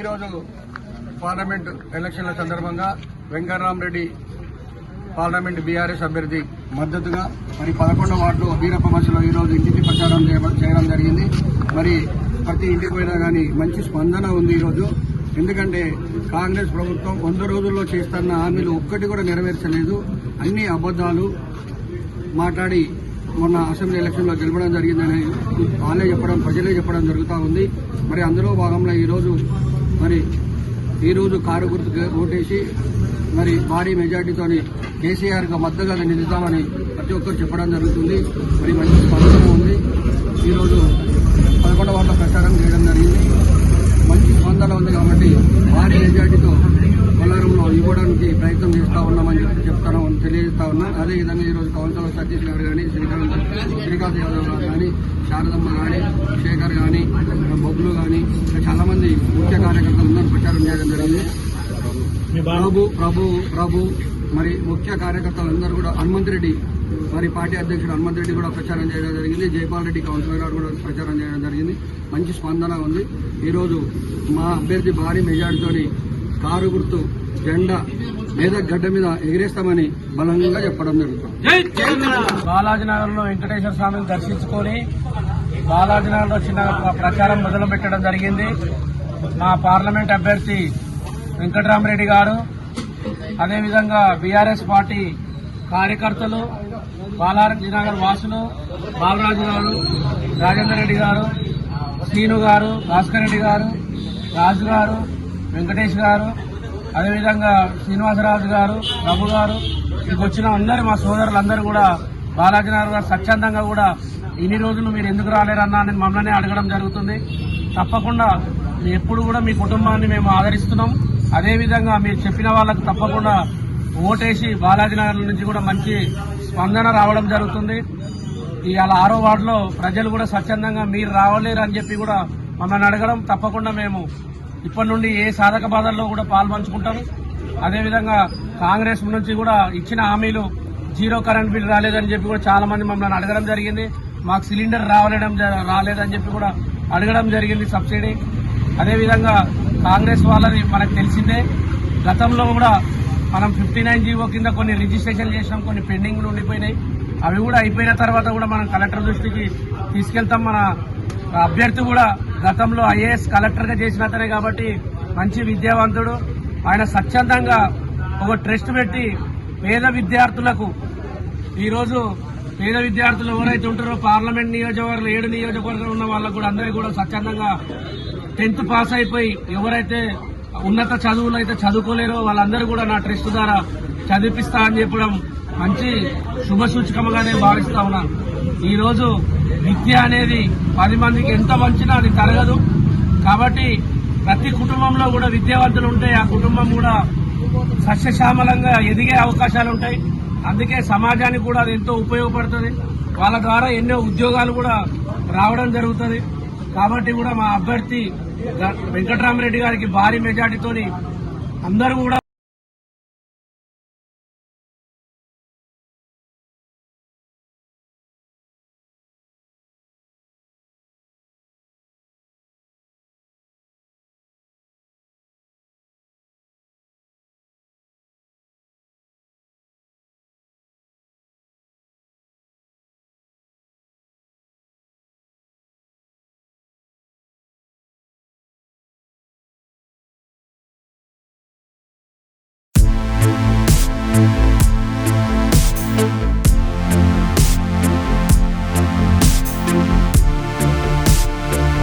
ఈరోజు పార్లమెంట్ ఎలక్షన్ల సందర్భంగా వెంకటరామరెడ్డి పార్లమెంట్ బీఆర్ఎస్ అభ్యర్థి మద్దతుగా మరి పదకొండు వార్డులో వీరప్ప మసలో ఈరోజు ఇంటికి ప్రచారం చేయడం జరిగింది. మరి ప్రతి ఇంటికి పోయినా కానీ మంచి స్పందన ఉంది ఈరోజు ఎందుకంటే కాంగ్రెస్ ప్రభుత్వం వంద రోజుల్లో చేస్తున్న హామీలు ఒక్కటి కూడా నెరవేర్చలేదు. అన్ని అబద్దాలు మాట్లాడి మొన్న అసెంబ్లీ ఎలక్షన్లో గెలవడం జరిగిందని వాళ్ళే చెప్పడం ప్రజలే చెప్పడం జరుగుతూ ఉంది. మరి అందులో భాగంలో ఈరోజు మరి ఈరోజు కారు గుర్తు ఓటేసి మరి భారీ మెజార్టీతోని కేసీఆర్కి మద్దతుగా నిలుద్దామని ప్రతి ఒక్కరు చెప్పడం జరుగుతుంది. మరి మంచి స్పందన ఉంది. ఈరోజు పదకొండవ వార్డులో ప్రచారం చేయడం జరిగింది. మంచి స్పందన ఉంది కాబట్టి భారీ మెజార్టీతో బొల్లారంలో ఇవ్వడానికి ప్రయత్నం చేస్తా ఉన్నామని చెప్పి చెప్తాను తెలియజేస్తా ఉన్నా. అదేవిధంగా ఈరోజు కౌన్సిలర్ సతీష్ గారు కానీ శ్రీకాంత్ శ్రీకాంత్ యాదవ్ గారు కానీ శారదమ్మ కానీ శేఖర్ కానీ బొబ్బులు కానీ ఇంకా చాలా మంది ముఖ్య కార్యకర్తలు అందరూ ప్రచారం చేయడం జరిగింది. ప్రభు ప్రభు ప్రభు మరి ముఖ్య కార్యకర్తలు అందరూ కూడా హనుమంత్ రెడ్డి మరి పార్టీ అధ్యక్షుడు హనుమంత్ రెడ్డి కూడా ప్రచారం చేయడం జరిగింది. జైపాల్ రెడ్డి కౌన్సిలర్ గారు కూడా ప్రచారం చేయడం జరిగింది. మంచి స్పందన ఉంది. ఈరోజు మా అభ్యర్థి భారీ మెజార్టీతోని కారు గుర్తు జెండా మీద గడ్డ మీద ఎగిరేస్తామని బలంగా చెప్పడం జరుగుతుంది. బాలాజీనగర్లో వెంకటేశ్వర స్వామిని దర్శించుకొని బాలాజీనగర్లో చిన్న ప్రచారం మొదలు పెట్టడం జరిగింది. మా పార్లమెంట్ అభ్యర్థి వెంకటరామరెడ్డి గారు అదేవిధంగా బీఆర్ఎస్ పార్టీ కార్యకర్తలు బాలాజీనగర్ వాసులు బాలరాజు గారు రాజేందర్ రెడ్డి గారు శ్రీను గారు భాస్కర్ రెడ్డి గారు రాజు గారు వెంకటేష్ గారు అదేవిధంగా శ్రీనివాసరాజు గారు రఘు గారు ఇక్కడికి వచ్చిన అందరు మా సోదరులందరూ కూడా బాలాజీనగర్ గారు స్వచ్ఛందంగా కూడా ఇన్ని రోజులు మీరు ఎందుకు రాలేరన్నా నేను మమ్మల్ని అడగడం జరుగుతుంది. తప్పకుండా ఎప్పుడు కూడా మీ కుటుంబాన్ని మేము ఆదరిస్తున్నాం. అదేవిధంగా మీరు చెప్పిన వాళ్ళకు తప్పకుండా ఓటేసి బాలాజీనగర్ నుంచి కూడా మంచి స్పందన రావడం జరుగుతుంది. ఇవాళ ఆరో వార్డులో ప్రజలు కూడా స్వచ్ఛందంగా మీరు రావలేరు అని చెప్పి కూడా మమ్మల్ని అడగడం తప్పకుండా మేము ఇప్పటి నుండి ఏ సాధక బాధల్లో కూడా పాల్పంచుకుంటాం అదేవిధంగా కాంగ్రెస్ నుంచి కూడా ఇచ్చిన హామీలు జీరో కరెంట్ బిల్ రాలేదని చెప్పి కూడా చాలా మంది మమ్మల్ని అడగడం జరిగింది. మాకు సిలిండర్ రావలేడం జ- రాలేదని చెప్పి కూడా అడగడం జరిగింది సబ్సిడీ. అదేవిధంగా కాంగ్రెస్ వాళ్ళని మనకు తెలిసిందే. గతంలో కూడా మనం ఫిఫ్టీ నైన్ జీవో కింద కొన్ని రిజిస్ట్రేషన్ చేసినాం కొన్ని పెండింగ్లు ఉండిపోయినాయి. అవి కూడా అయిపోయిన తర్వాత కూడా మనం కలెక్టర్ దృష్టికి తీసుకెళ్తాం. మన అభ్యర్థి కూడా గతంలో ఐఏఎస్ కలెక్టర్గా చేసిన అతనే కాబట్టి మంచి విద్యావంతుడు. ఆయన స్వచ్ఛందంగా ఒక ట్రస్ట్ పెట్టి పేద విద్యార్థులకు ఈరోజు పేద విద్యార్థులు ఎవరైతే ఉంటారో పార్లమెంట్ నియోజకవర్గం ఏడు నియోజకవర్గాలు ఉన్న వాళ్ళకు కూడా అందరికీ కూడా స్వచ్ఛందంగా టెన్త్ పాస్ అయిపోయి ఎవరైతే ఉన్నత చదువులు అయితే చదువుకోలేరో వాళ్ళందరూ కూడా నా ట్రస్ట్ ద్వారా చదివిపిస్తా అని చెప్పడం మంచి శుభ సూచకముగానే భావిస్తా ఉన్నాను. ఈరోజు విద్య అనేది పది మందికి ఎంత మంచినా అది తరగదు కాబట్టి ప్రతి కుటుంబంలో కూడా విద్యావంతులు ఉంటే ఆ కుటుంబం కూడా సస్యశ్యామలంగా ఎదిగే అవకాశాలు ఉంటాయి. అందుకే సమాజానికి కూడా అది ఎంతో ఉపయోగపడుతుంది. వాళ్ళ ద్వారా ఎన్నో ఉద్యోగాలు కూడా రావడం జరుగుతుంది. కాబట్టి కూడా మా అభ్యర్థి వెంకటరామరెడ్డి గారికి భారీ మెజార్టీతోని అందరూ కూడా